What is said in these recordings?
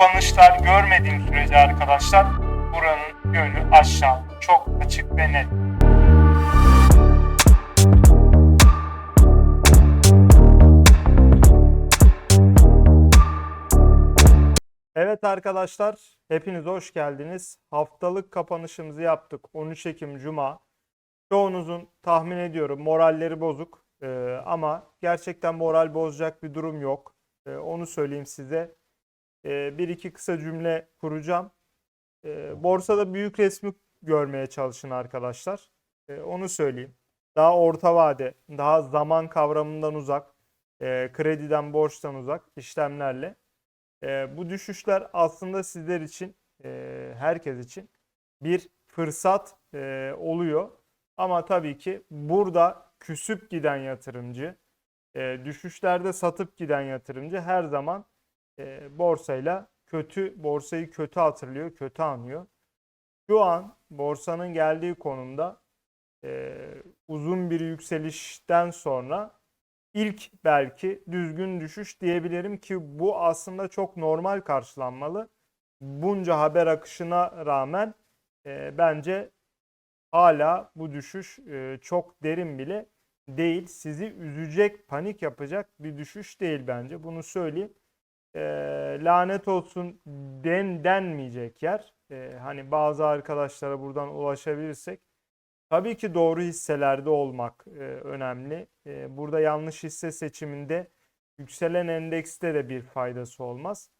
Kapanışlar görmediğim sürece arkadaşlar buranın yönü aşağı. Çok açık ve net. Evet arkadaşlar, hepiniz hoş geldiniz. Haftalık kapanışımızı yaptık. 13 Ekim Cuma. Çoğunuzun tahmin ediyorum moralleri bozuk. Ee, ama gerçekten moral bozacak bir durum yok. Ee, onu söyleyeyim size. Ee, bir iki kısa cümle kuracağım. Ee, borsada büyük resmi görmeye çalışın arkadaşlar. Ee, onu söyleyeyim. Daha orta vade, daha zaman kavramından uzak, e, krediden, borçtan uzak işlemlerle e, bu düşüşler aslında sizler için, e, herkes için bir fırsat e, oluyor. Ama tabii ki burada küsüp giden yatırımcı, e, düşüşlerde satıp giden yatırımcı her zaman e, borsayla kötü, borsayı kötü hatırlıyor, kötü anıyor. Şu an borsanın geldiği konumda e, uzun bir yükselişten sonra ilk belki düzgün düşüş diyebilirim ki bu aslında çok normal karşılanmalı. Bunca haber akışına rağmen e, bence hala bu düşüş e, çok derin bile değil. Sizi üzecek, panik yapacak bir düşüş değil bence. Bunu söyleyeyim. E, lanet olsun den denmeyecek yer. E, hani bazı arkadaşlara buradan ulaşabilirsek Tabii ki doğru hisselerde olmak e, önemli. E, burada yanlış hisse seçiminde yükselen endekste de bir faydası olmaz.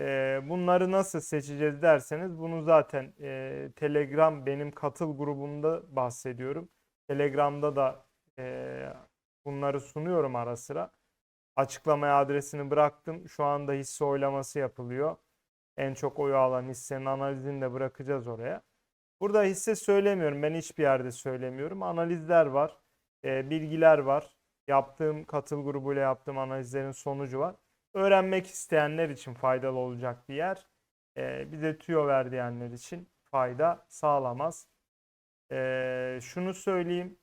E, bunları nasıl seçeceğiz derseniz bunu zaten e, Telegram benim katıl grubumda bahsediyorum. Telegram'da da e, bunları sunuyorum ara sıra. Açıklamaya adresini bıraktım. Şu anda hisse oylaması yapılıyor. En çok oyu alan hissenin analizini de bırakacağız oraya. Burada hisse söylemiyorum. Ben hiçbir yerde söylemiyorum. Analizler var. e, bilgiler var. Yaptığım katıl grubuyla yaptığım analizlerin sonucu var. Öğrenmek isteyenler için faydalı olacak bir yer. E, bize tüyo ver diyenler için fayda sağlamaz. E, şunu söyleyeyim.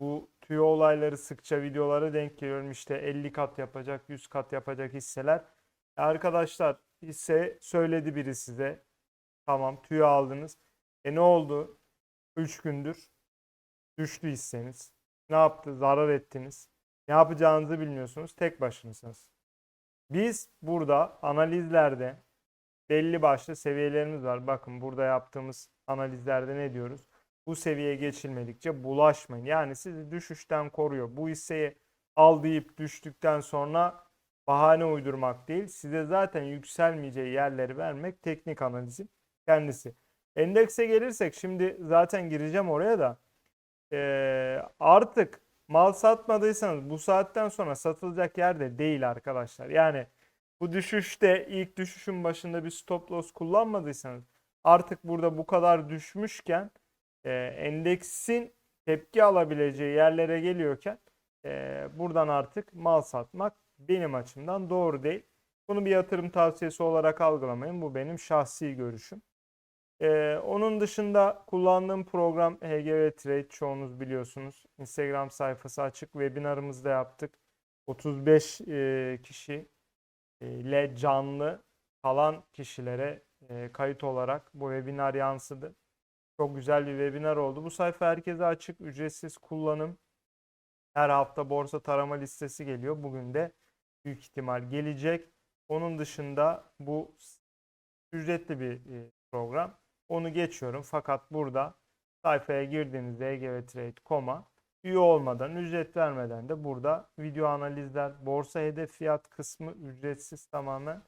Bu tüyo olayları sıkça videolara denk geliyorum. İşte 50 kat yapacak, 100 kat yapacak hisseler. Arkadaşlar hisse söyledi biri size. Tamam tüyo aldınız. E ne oldu? 3 gündür düştü hisseniz. Ne yaptı? Zarar ettiniz. Ne yapacağınızı bilmiyorsunuz. Tek başınasınız. Biz burada analizlerde belli başlı seviyelerimiz var. Bakın burada yaptığımız analizlerde ne diyoruz? Bu seviyeye geçilmedikçe bulaşmayın. Yani sizi düşüşten koruyor. Bu hisseyi al deyip düştükten sonra bahane uydurmak değil. Size zaten yükselmeyeceği yerleri vermek teknik analizin kendisi. Endekse gelirsek şimdi zaten gireceğim oraya da Ee, artık mal satmadıysanız bu saatten sonra satılacak yerde değil arkadaşlar. Yani bu düşüşte ilk düşüşün başında bir stop loss kullanmadıysanız artık burada bu kadar düşmüşken e, endeksin tepki alabileceği yerlere geliyorken e, buradan artık mal satmak benim açımdan doğru değil. Bunu bir yatırım tavsiyesi olarak algılamayın. Bu benim şahsi görüşüm. Ee, onun dışında kullandığım program HGV Trade çoğunuz biliyorsunuz. Instagram sayfası açık. Webinarımızda yaptık. 35 e, kişi e, ile canlı kalan kişilere e, kayıt olarak bu webinar yansıdı. Çok güzel bir webinar oldu. Bu sayfa herkese açık, ücretsiz kullanım. Her hafta borsa tarama listesi geliyor. Bugün de büyük ihtimal gelecek. Onun dışında bu ücretli bir e, program. Onu geçiyorum. Fakat burada sayfaya girdiğinizde egvtrade.com'a üye olmadan, ücret vermeden de burada video analizler, borsa hedef fiyat kısmı ücretsiz tamamen.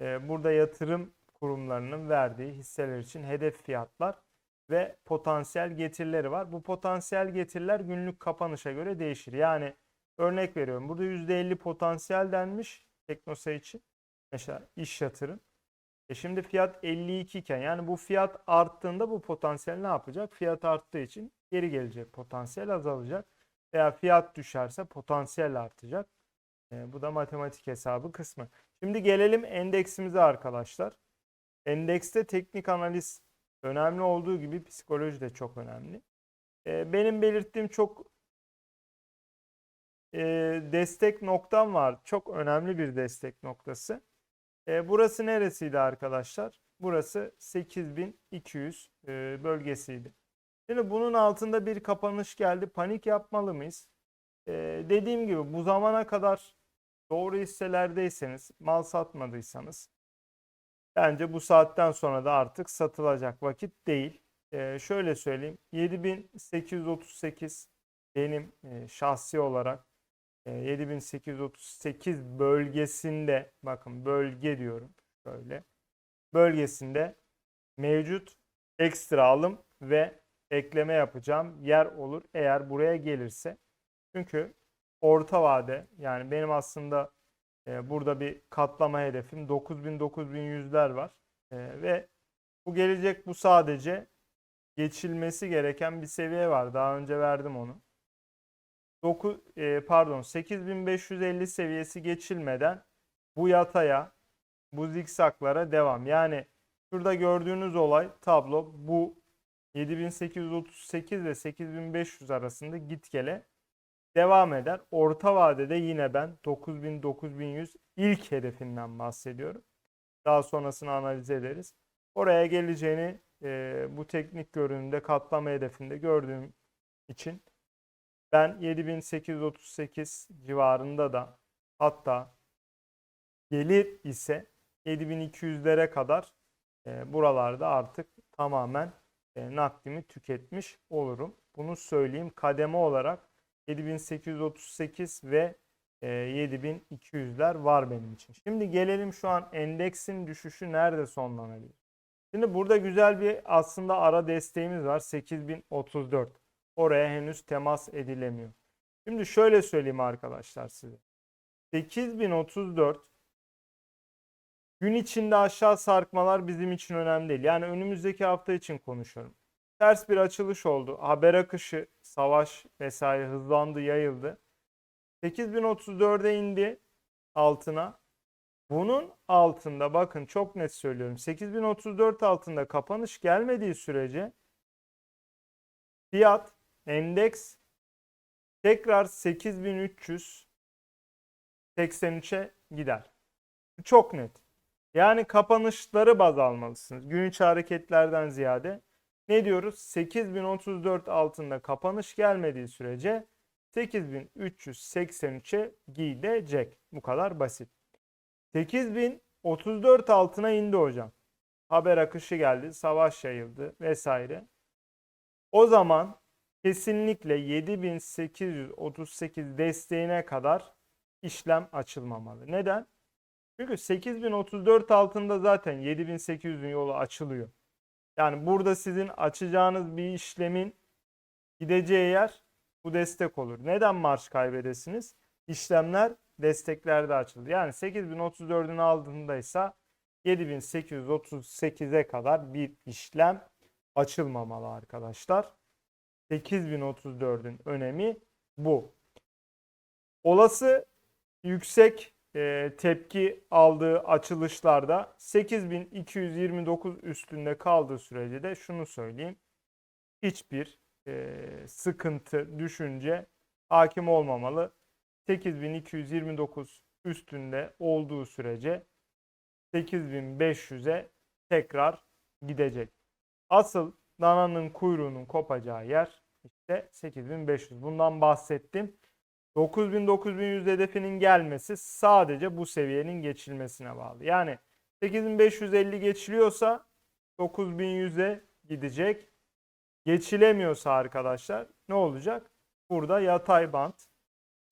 Ee, burada yatırım kurumlarının verdiği hisseler için hedef fiyatlar ve potansiyel getirileri var. Bu potansiyel getiriler günlük kapanışa göre değişir. Yani Örnek veriyorum. Burada %50 potansiyel denmiş Teknosa için. Mesela iş yatırım. E şimdi fiyat 52 iken yani bu fiyat arttığında bu potansiyel ne yapacak? Fiyat arttığı için geri gelecek. Potansiyel azalacak. Veya fiyat düşerse potansiyel artacak. E, bu da matematik hesabı kısmı. Şimdi gelelim endeksimize arkadaşlar. Endekste teknik analiz önemli olduğu gibi psikoloji de çok önemli. E, benim belirttiğim çok e, destek noktam var. Çok önemli bir destek noktası. E, burası neresiydi arkadaşlar? Burası 8200 e, bölgesiydi. Şimdi bunun altında bir kapanış geldi. Panik yapmalı mıyız? E, dediğim gibi bu zamana kadar doğru hisselerdeyseniz, mal satmadıysanız bence bu saatten sonra da artık satılacak vakit değil. E, şöyle söyleyeyim. 7838 benim e, şahsi olarak e, 7838 bölgesinde bakın bölge diyorum şöyle bölgesinde mevcut ekstra alım ve ekleme yapacağım yer olur eğer buraya gelirse. Çünkü orta vade yani benim aslında e, burada bir katlama hedefim 9000-9100'ler var. E, ve bu gelecek bu sadece geçilmesi gereken bir seviye var. Daha önce verdim onu. 9 e, pardon 8550 seviyesi geçilmeden bu yataya bu zikzaklara devam. Yani şurada gördüğünüz olay tablo bu 7838 ve 8500 arasında git gele devam eder. Orta vadede yine ben 9000-9100 ilk hedefinden bahsediyorum. Daha sonrasını analiz ederiz. Oraya geleceğini e, bu teknik görünümde katlama hedefinde gördüğüm için ben 7838 civarında da hatta gelir ise 7200'lere kadar e, buralarda artık tamamen e, nakdimi tüketmiş olurum. Bunu söyleyeyim. Kademe olarak 7838 ve e, 7200'ler var benim için. Şimdi gelelim şu an endeksin düşüşü nerede sonlanabilir? Şimdi burada güzel bir aslında ara desteğimiz var. 8034. Oraya henüz temas edilemiyor. Şimdi şöyle söyleyeyim arkadaşlar size. 8034 gün içinde aşağı sarkmalar bizim için önemli değil. Yani önümüzdeki hafta için konuşuyorum. Ters bir açılış oldu. Haber akışı, savaş vesaire hızlandı, yayıldı. 8034'e indi altına. Bunun altında bakın çok net söylüyorum. 8034 altında kapanış gelmediği sürece fiyat endeks tekrar 8383'e gider. Çok net. Yani kapanışları baz almalısınız. Gün içi hareketlerden ziyade. Ne diyoruz? 8034 altında kapanış gelmediği sürece 8383'e gidecek. Bu kadar basit. 8034 altına indi hocam. Haber akışı geldi, savaş yayıldı vesaire. O zaman kesinlikle 7838 desteğine kadar işlem açılmamalı. Neden? Çünkü 8034 altında zaten 7800'ün yolu açılıyor. Yani burada sizin açacağınız bir işlemin gideceği yer bu destek olur. Neden marş kaybedesiniz? İşlemler desteklerde açıldı. Yani 8034'ün altındaysa 7838'e kadar bir işlem açılmamalı arkadaşlar. 8034'ün önemi bu. Olası yüksek e, tepki aldığı açılışlarda 8229 üstünde kaldığı sürece de şunu söyleyeyim. Hiçbir e, sıkıntı, düşünce hakim olmamalı. 8229 üstünde olduğu sürece 8500'e tekrar gidecek. Asıl dananın kuyruğunun kopacağı yer işte 8500. Bundan bahsettim. 9000-9100 hedefinin gelmesi sadece bu seviyenin geçilmesine bağlı. Yani 8550 geçiliyorsa 9100'e gidecek. Geçilemiyorsa arkadaşlar ne olacak? Burada yatay bant.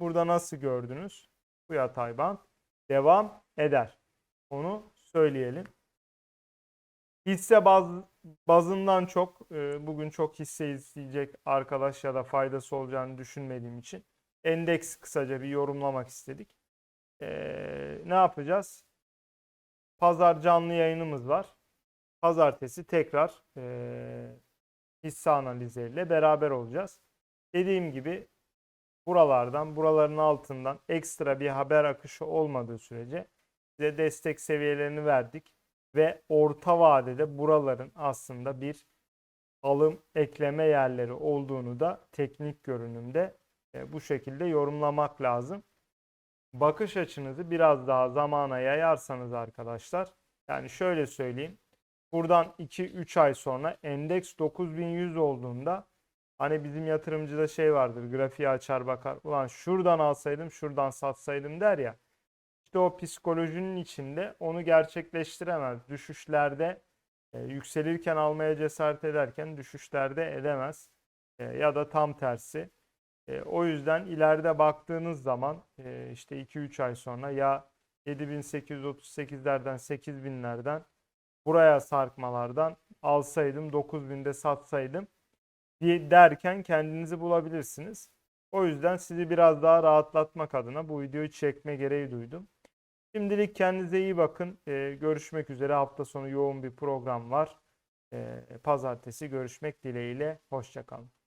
Burada nasıl gördünüz? Bu yatay bant devam eder. Onu söyleyelim. Hisse baz, bazından çok e, bugün çok hisse izleyecek arkadaş ya da faydası olacağını düşünmediğim için endeks kısaca bir yorumlamak istedik. Ee, ne yapacağız? Pazar canlı yayınımız var. Pazartesi tekrar ee, hisse analizleriyle beraber olacağız. Dediğim gibi buralardan, buraların altından ekstra bir haber akışı olmadığı sürece size destek seviyelerini verdik ve orta vadede buraların aslında bir alım ekleme yerleri olduğunu da teknik görünümde e, bu şekilde yorumlamak lazım. Bakış açınızı biraz daha zamana yayarsanız arkadaşlar yani şöyle söyleyeyim. Buradan 2-3 ay sonra endeks 9100 olduğunda hani bizim yatırımcıda şey vardır grafiği açar bakar ulan şuradan alsaydım şuradan satsaydım der ya işte o psikolojinin içinde onu gerçekleştiremez. Düşüşlerde e, yükselirken almaya cesaret ederken düşüşlerde edemez. E, ya da tam tersi. E, o yüzden ileride baktığınız zaman e, işte 2-3 ay sonra ya 7838'lerden 8000'lerden buraya sarkmalardan alsaydım 9000'de satsaydım diye derken kendinizi bulabilirsiniz. O yüzden sizi biraz daha rahatlatmak adına bu videoyu çekme gereği duydum. Şimdilik kendinize iyi bakın. Ee, görüşmek üzere. Hafta sonu yoğun bir program var. Ee, pazartesi görüşmek dileğiyle. Hoşçakalın.